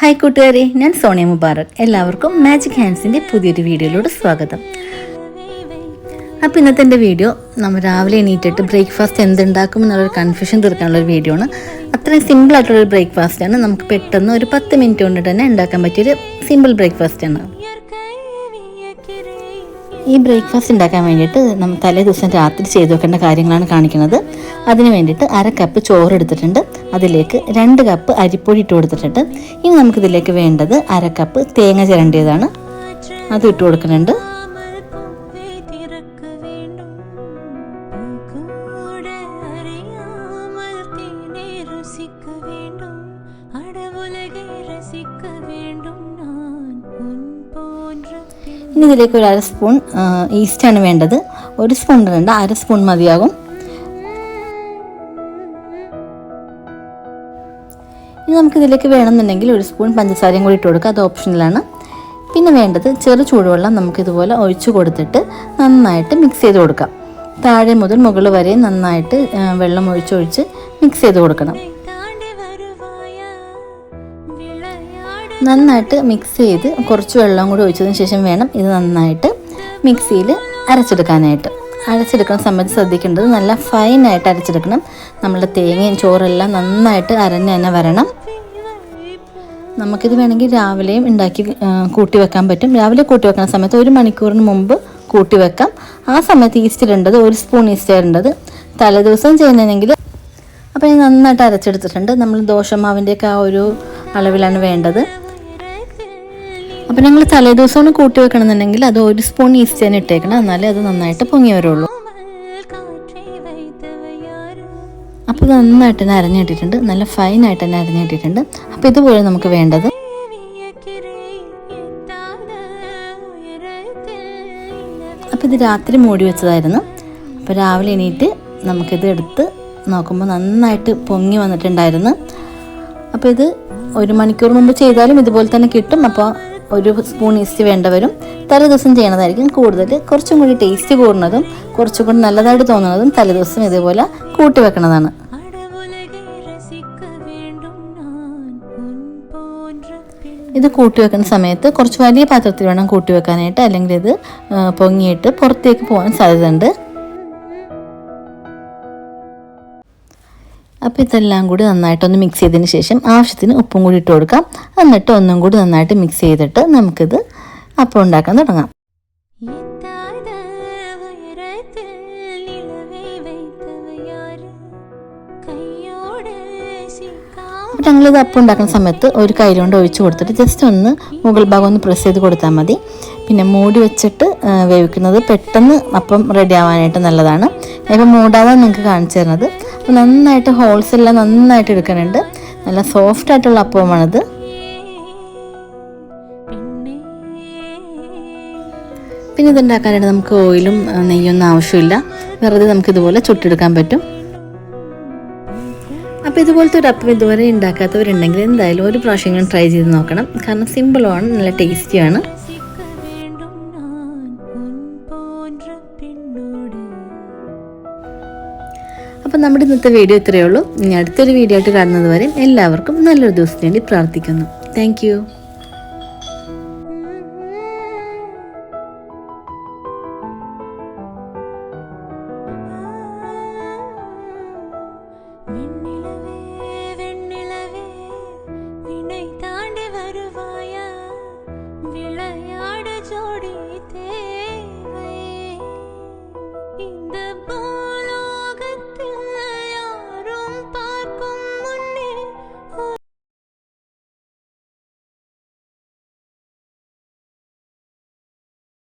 Hi കൂട്ടുകാരെ. ഞാൻ സോണിയ മുബാറക്. എല്ലാവർക്കും മാജിക് ഹാൻഡ്സിന്റെ പുതിയൊരു വീഡിയോയിലൂടെ സ്വാഗതം. അപ്പോൾ ഇന്നത്തെ എന്റെ വീഡിയോ നമ്മൾ രാവിലെ എണീറ്റിട്ട് ബ്രേക്ക്ഫാസ്റ്റ് എന്തുണ്ടാക്കും എന്നുള്ളൊരു കൺഫ്യൂഷൻ തീർക്കാനുള്ള ഒരു വീഡിയോ ആണ്. അത്രയും സിമ്പിൾ ആയിട്ടുള്ളൊരു ബ്രേക്ക്ഫാസ്റ്റാണ് നമുക്ക് പെട്ടെന്ന് ഒരു പത്ത് മിനിറ്റ് കൊണ്ട് തന്നെ ഉണ്ടാക്കാൻ പറ്റിയൊരു സിമ്പിൾ ബ്രേക്ക്ഫാസ്റ്റ് ആണ്. ഈ ബ്രേക്ക്ഫാസ്റ്റ് ഉണ്ടാക്കാൻ വേണ്ടിയിട്ട് നമ്മൾ തലേ ദിവസം രാത്രി ചെയ്തു വെക്കേണ്ട കാര്യങ്ങളാണ് കാണിക്കുന്നത്. അതിന് വേണ്ടിയിട്ട് അര കപ്പ് ചോറ് എടുത്തിട്ടുണ്ട്. അതിലേക്ക് രണ്ട് കപ്പ് അരിപ്പൊടി ഇട്ട് കൊടുത്തിട്ടുണ്ട്. ഇനി നമുക്കിതിലേക്ക് വേണ്ടത് അര കപ്പ് തേങ്ങ ചിരണ്ടിയതാണ്. അത് ഇട്ട് കൊടുക്കുന്നുണ്ട്. ഇനി ഇതിലേക്ക് ഒരു അര സ്പൂൺ ഈസ്റ്റാണ് വേണ്ടത്. ഒരു സ്പൂൺ വേണ്ട അര സ്പൂൺ മതിയാകും. ഇനി നമുക്ക് ഇതിലേക്ക് വേണമെന്നുണ്ടെങ്കിൽ ഒരു സ്പൂൺ പഞ്ചസാരയും കൂടി ഇട്ട് കൊടുക്കുക. അത് ഓപ്ഷനിലാണ്. പിന്നെ വേണ്ടത് ചെറു ചൂടുവെള്ളം നമുക്ക് ഇതുപോലെ ഒഴിച്ചു കൊടുത്തിട്ട് നന്നായിട്ട് മിക്സ് ചെയ്ത് കൊടുക്കാം. താഴെ മുതൽ മുകൾ വരെ നന്നായിട്ട് വെള്ളം ഒഴിച്ചൊഴിച്ച് മിക്സ് ചെയ്ത് കൊടുക്കണം. നന്നായിട്ട് മിക്സ് ചെയ്ത് കുറച്ച് വെള്ളം കൂടി ഒഴിച്ചതിന് ശേഷം വേണം ഇത് നന്നായിട്ട് മിക്സിയിൽ അരച്ചെടുക്കാനായിട്ട്. അരച്ചെടുക്കുന്ന സമയത്ത് ശ്രദ്ധിക്കേണ്ടത് നല്ല ഫൈനായിട്ട് അരച്ചെടുക്കണം. നമ്മുടെ തേങ്ങയും ചോറെല്ലാം നന്നായിട്ട് അരഞ്ഞ് തന്നെ വരണം. നമുക്കിത് വേണമെങ്കിൽ രാവിലെയും ഉണ്ടാക്കി കൂട്ടി വെക്കാൻ പറ്റും. രാവിലെ കൂട്ടി വെക്കുന്ന സമയത്ത് ഒരു മണിക്കൂറിന് മുമ്പ് കൂട്ടി വെക്കാം ആ സമയത്ത് ഈസ്റ്റ് ഇടേണ്ടത് ഒരു സ്പൂൺ ഈസ്റ്റ് ഇടേണ്ടത്. തലേദിവസം ചെയ്യുന്നതെങ്കിൽ അപ്പോൾ ഞാൻ നന്നായിട്ട് അരച്ചെടുത്തിട്ടുണ്ട്. നമ്മൾ ദോശമാവിന്റെയൊക്കെ ആ ഒരു അളവിലാണ് വേണ്ടത്. അപ്പോൾ ഞങ്ങൾ തലേദിവസമാണ് കൂട്ടി വെക്കണമെന്നുണ്ടെങ്കിൽ അത് ഒരു സ്പൂൺ ഈസ്റ്റ് ഇട്ടേക്കണം. എന്നാലേ അത് നന്നായിട്ട് പൊങ്ങി വരുള്ളൂ. അപ്പോൾ നന്നായിട്ട് തന്നെ അരഞ്ഞിട്ടിട്ടുണ്ട് നല്ല ഫൈനായിട്ട് തന്നെ അരഞ്ഞിട്ടിട്ടുണ്ട് അപ്പോൾ ഇതുപോലെ നമുക്ക് വേണ്ടത് അപ്പോൾ ഇത് രാത്രി മൂടി വെച്ചതായിരുന്നു. അപ്പോൾ രാവിലെ എണീറ്റ് നമുക്കിത് എടുത്ത് നോക്കുമ്പോൾ നന്നായിട്ട് പൊങ്ങി വന്നിട്ടുണ്ടായിരുന്നു. അപ്പോൾ ഇത് ഒരു മണിക്കൂർ മുമ്പ് ചെയ്താലും ഇതുപോലെ തന്നെ കിട്ടും. അപ്പോൾ ഒരു സ്പൂൺ ഈസ്റ്റ് വേണ്ടവരും തലേദിവസം ചെയ്യണതായിരിക്കും കൂടുതൽ. കുറച്ചും കൂടി ടേസ്റ്റ് കൂടുന്നതും കുറച്ചും കൂടി നല്ലതായിട്ട് തോന്നുന്നതും തലേദിവസം ഇതേപോലെ കൂട്ടി വെക്കണതാണ്. ഇത് കൂട്ടി വെക്കുന്ന സമയത്ത് കുറച്ച് വലിയ പാത്രത്തിൽ വേണം കൂട്ടി വെക്കാനായിട്ട്. അല്ലെങ്കിൽ ഇത് പൊങ്ങിയിട്ട് പുറത്തേക്ക് പോകാൻ സാധ്യതയുണ്ട്. അപ്പോൾ ഇതെല്ലാം കൂടി നന്നായിട്ടൊന്ന് മിക്സ് ചെയ്തതിന് ശേഷം ആവശ്യത്തിന് ഉപ്പും കൂടി ഇട്ട് കൊടുക്കാം. എന്നിട്ട് ഒന്നും കൂടി നന്നായിട്ട് മിക്സ് ചെയ്തിട്ട് നമുക്കിത് അപ്പം ഉണ്ടാക്കാൻ തുടങ്ങാം. ഞങ്ങളിത് അപ്പം ഉണ്ടാക്കുന്ന സമയത്ത് ഒരു കൈയിലുകൊണ്ട് കൊണ്ട് ഒഴിച്ചു കൊടുത്തിട്ട് ജസ്റ്റ് ഒന്ന് മുകൾ ഭാഗം ഒന്ന് പ്രസ് ചെയ്ത് കൊടുത്താൽ മതി. പിന്നെ മൂടി വെച്ചിട്ട് വേവിക്കുന്നത് പെട്ടെന്ന് അപ്പം റെഡി ആവാനായിട്ട് നല്ലതാണ്. ഇപ്പം മൂടാതെ നിങ്ങൾക്ക് കാണിച്ചു തരുന്നത് അപ്പോൾ നന്നായിട്ട് ഹോൾസ് എല്ലാം നന്നായിട്ട് എടുക്കുന്നുണ്ട് നല്ല സോഫ്റ്റ് ആയിട്ടുള്ള അപ്പമാണിത്. പിന്നെ ഇതുണ്ടാക്കാനായിട്ട് നമുക്ക് ഓയിലും നെയ്യൊന്നും ആവശ്യമില്ല. വെറുതെ നമുക്ക് ഇതുപോലെ ചുട്ടെടുക്കാൻ പറ്റും. അപ്പോൾ ഇതുപോലത്തെ ഒരു അപ്പം ഇതുവരെ ഉണ്ടാക്കാത്തവരുണ്ടെങ്കിൽ എന്തായാലും ഒരു പ്രാവശ്യം ട്രൈ ചെയ്ത് നോക്കണം. കാരണം സിമ്പിളുമാണ് നല്ല ടേസ്റ്റിയാണ് അപ്പം നമ്മുടെ ഇന്നത്തെ വീഡിയോ ഇത്രയേ ഉള്ളൂ. ഇനി അടുത്തൊരു വീഡിയോ ആയിട്ട് കാണുന്നത് വരെ എല്ലാവർക്കും നല്ലൊരു ദിവസത്തിന് വേണ്ടി പ്രാർത്ഥിക്കുന്നു താങ്ക്